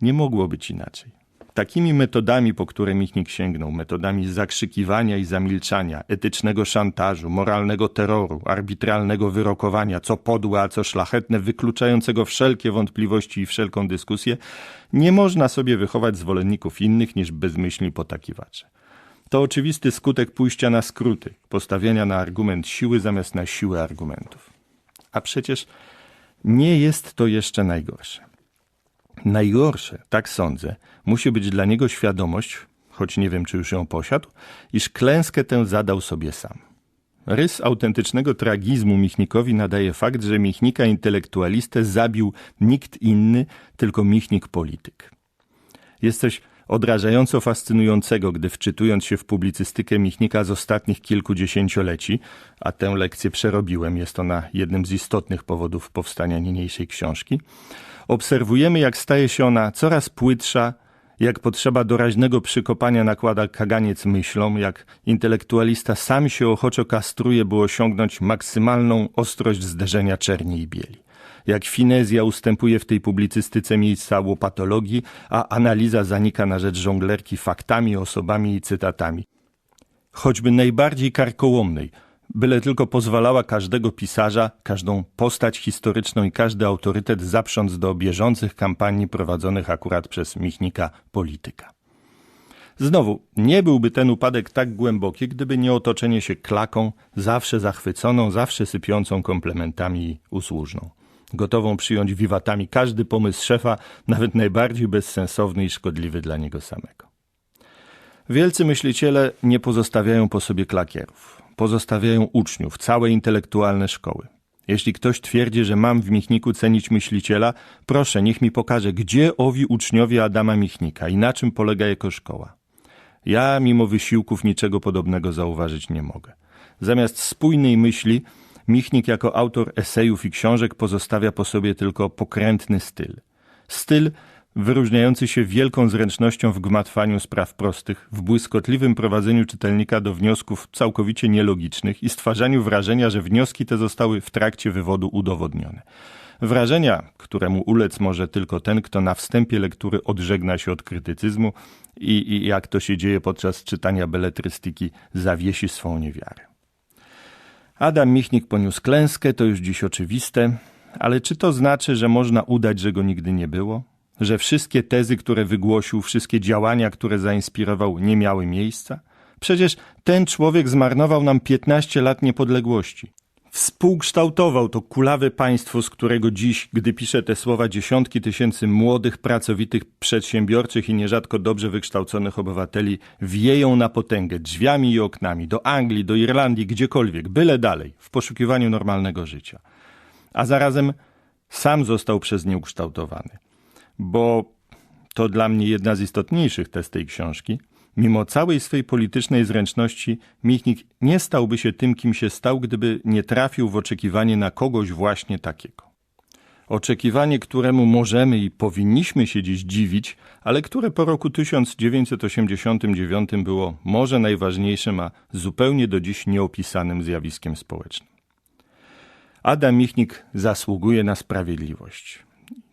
Nie mogło być inaczej. Takimi metodami, po które Michnik sięgnął, metodami zakrzykiwania i zamilczania, etycznego szantażu, moralnego terroru, arbitralnego wyrokowania, co podłe, a co szlachetne, wykluczającego wszelkie wątpliwości i wszelką dyskusję, nie można sobie wychować zwolenników innych niż bezmyślni potakiwacze. To oczywisty skutek pójścia na skróty, postawienia na argument siły zamiast na siłę argumentów. A przecież nie jest to jeszcze najgorsze. Najgorsze, tak sądzę, musi być dla niego świadomość, choć nie wiem, czy już ją posiadł, iż klęskę tę zadał sobie sam. Rys autentycznego tragizmu Michnikowi nadaje fakt, że Michnika intelektualistę zabił nikt inny, tylko Michnik polityk. Jest coś odrażająco fascynującego, gdy wczytując się w publicystykę Michnika z ostatnich kilkudziesięcioleci, a tę lekcję przerobiłem, jest ona jednym z istotnych powodów powstania niniejszej książki, obserwujemy, jak staje się ona coraz płytsza, jak potrzeba doraźnego przykopania nakłada kaganiec myślą, jak intelektualista sam się ochoczo kastruje, by osiągnąć maksymalną ostrość zderzenia czerni i bieli. Jak finezja ustępuje w tej publicystyce miejsca łopatologii, a analiza zanika na rzecz żonglerki faktami, osobami i cytatami. Choćby najbardziej karkołomnej – byle tylko pozwalała każdego pisarza, każdą postać historyczną i każdy autorytet zaprząc do bieżących kampanii prowadzonych akurat przez Michnika polityka. Znowu, nie byłby ten upadek tak głęboki, gdyby nie otoczenie się klaką, zawsze zachwyconą, zawsze sypiącą komplementami i usłużną. Gotową przyjąć wiwatami każdy pomysł szefa, nawet najbardziej bezsensowny i szkodliwy dla niego samego. Wielcy myśliciele nie pozostawiają po sobie klakierów pozostawiają uczniów, całe intelektualne szkoły. Jeśli ktoś twierdzi, że mam w Michniku cenić myśliciela, proszę, niech mi pokaże, gdzie owi uczniowie Adama Michnika i na czym polega jego szkoła. Ja, mimo wysiłków, niczego podobnego zauważyć nie mogę. Zamiast spójnej myśli, Michnik jako autor esejów i książek pozostawia po sobie tylko pokrętny styl. Styl, wyróżniający się wielką zręcznością w gmatwaniu spraw prostych, w błyskotliwym prowadzeniu czytelnika do wniosków całkowicie nielogicznych i stwarzaniu wrażenia, że wnioski te zostały w trakcie wywodu udowodnione. Wrażenia, któremu ulec może tylko ten, kto na wstępie lektury odżegna się od krytycyzmu i, i jak to się dzieje podczas czytania beletrystyki, zawiesi swą niewiarę. Adam Michnik poniósł klęskę, to już dziś oczywiste, ale czy to znaczy, że można udać, że go nigdy nie było? Że wszystkie tezy, które wygłosił, wszystkie działania, które zainspirował, nie miały miejsca? Przecież ten człowiek zmarnował nam 15 lat niepodległości. Współkształtował to kulawe państwo, z którego dziś, gdy pisze te słowa, dziesiątki tysięcy młodych, pracowitych, przedsiębiorczych i nierzadko dobrze wykształconych obywateli wieją na potęgę drzwiami i oknami do Anglii, do Irlandii, gdziekolwiek, byle dalej, w poszukiwaniu normalnego życia. A zarazem sam został przez nie ukształtowany bo to dla mnie jedna z istotniejszych tez tej książki. Mimo całej swej politycznej zręczności, Michnik nie stałby się tym, kim się stał, gdyby nie trafił w oczekiwanie na kogoś właśnie takiego. Oczekiwanie, któremu możemy i powinniśmy się dziś dziwić, ale które po roku 1989 było może najważniejszym, a zupełnie do dziś nieopisanym zjawiskiem społecznym. Adam Michnik zasługuje na sprawiedliwość.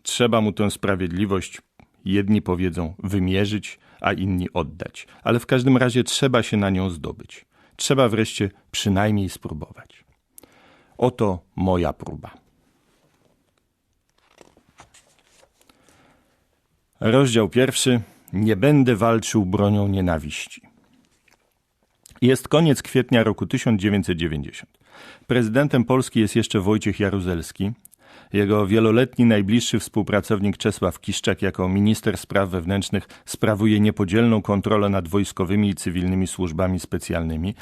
Trzeba mu tę sprawiedliwość, jedni powiedzą, wymierzyć, a inni oddać. Ale w każdym razie trzeba się na nią zdobyć. Trzeba wreszcie przynajmniej spróbować. Oto moja próba. Rozdział pierwszy. Nie będę walczył bronią nienawiści. Jest koniec kwietnia roku 1990. Prezydentem Polski jest jeszcze Wojciech Jaruzelski, jego wieloletni najbliższy współpracownik Czesław Kiszczak jako minister spraw wewnętrznych sprawuje niepodzielną kontrolę nad wojskowymi i cywilnymi służbami specjalnymi,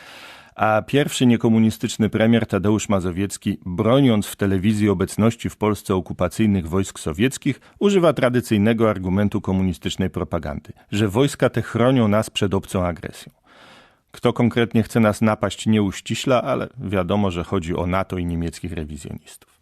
a pierwszy niekomunistyczny premier Tadeusz Mazowiecki, broniąc w telewizji obecności w Polsce okupacyjnych wojsk sowieckich, używa tradycyjnego argumentu komunistycznej propagandy, że wojska te chronią nas przed obcą agresją. Kto konkretnie chce nas napaść nie uściśla, ale wiadomo, że chodzi o NATO i niemieckich rewizjonistów.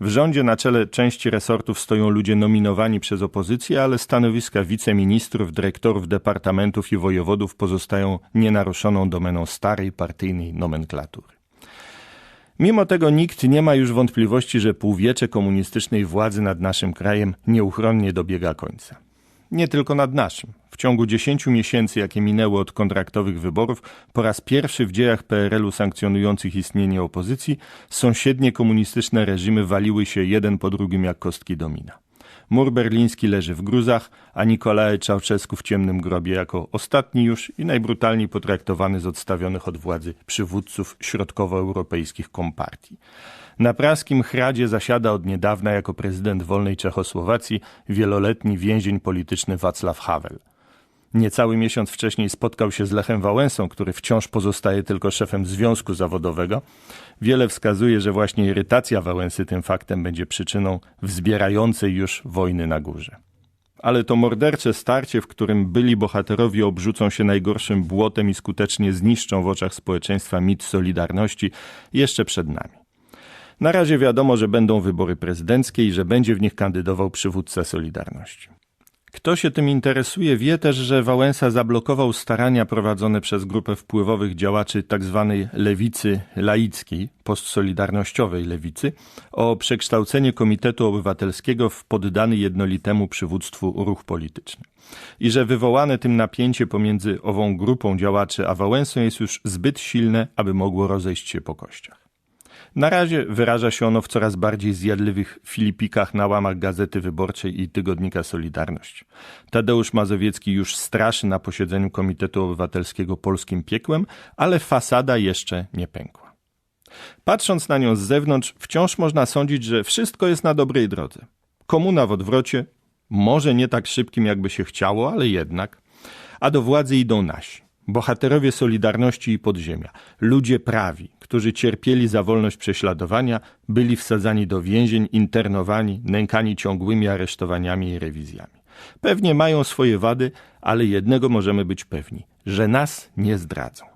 W rządzie na czele części resortów stoją ludzie nominowani przez opozycję, ale stanowiska wiceministrów, dyrektorów departamentów i wojewodów pozostają nienaruszoną domeną starej partyjnej nomenklatury. Mimo tego nikt nie ma już wątpliwości, że półwiecze komunistycznej władzy nad naszym krajem nieuchronnie dobiega końca. Nie tylko nad naszym. W ciągu 10 miesięcy, jakie minęły od kontraktowych wyborów, po raz pierwszy w dziejach PRL-u sankcjonujących istnienie opozycji, sąsiednie komunistyczne reżimy waliły się jeden po drugim jak kostki domina. Mur berliński leży w gruzach, a Nikolae Czałczesku w ciemnym grobie jako ostatni już i najbrutalniej potraktowany z odstawionych od władzy przywódców środkowoeuropejskich kompartii. Na praskim Hradzie zasiada od niedawna jako prezydent wolnej Czechosłowacji wieloletni więzień polityczny Wacław Havel. Niecały miesiąc wcześniej spotkał się z Lechem Wałęsą, który wciąż pozostaje tylko szefem związku zawodowego. Wiele wskazuje, że właśnie irytacja Wałęsy tym faktem będzie przyczyną wzbierającej już wojny na górze. Ale to mordercze starcie, w którym byli bohaterowie obrzucą się najgorszym błotem i skutecznie zniszczą w oczach społeczeństwa mit Solidarności, jeszcze przed nami. Na razie wiadomo, że będą wybory prezydenckie i że będzie w nich kandydował przywódca Solidarności. Kto się tym interesuje, wie też, że Wałęsa zablokował starania prowadzone przez grupę wpływowych działaczy tzw. lewicy laickiej, postsolidarnościowej lewicy, o przekształcenie Komitetu Obywatelskiego w poddany jednolitemu przywództwu ruch polityczny. I że wywołane tym napięcie pomiędzy ową grupą działaczy a Wałęsą jest już zbyt silne, aby mogło rozejść się po kościach. Na razie wyraża się ono w coraz bardziej zjadliwych filipikach na łamach Gazety Wyborczej i tygodnika Solidarność. Tadeusz Mazowiecki już straszy na posiedzeniu Komitetu Obywatelskiego polskim piekłem, ale fasada jeszcze nie pękła. Patrząc na nią z zewnątrz, wciąż można sądzić, że wszystko jest na dobrej drodze. Komuna w odwrocie, może nie tak szybkim, jakby się chciało, ale jednak. A do władzy idą nasi. Bohaterowie Solidarności i Podziemia, ludzie prawi, którzy cierpieli za wolność prześladowania, byli wsadzani do więzień, internowani, nękani ciągłymi aresztowaniami i rewizjami. Pewnie mają swoje wady, ale jednego możemy być pewni, że nas nie zdradzą.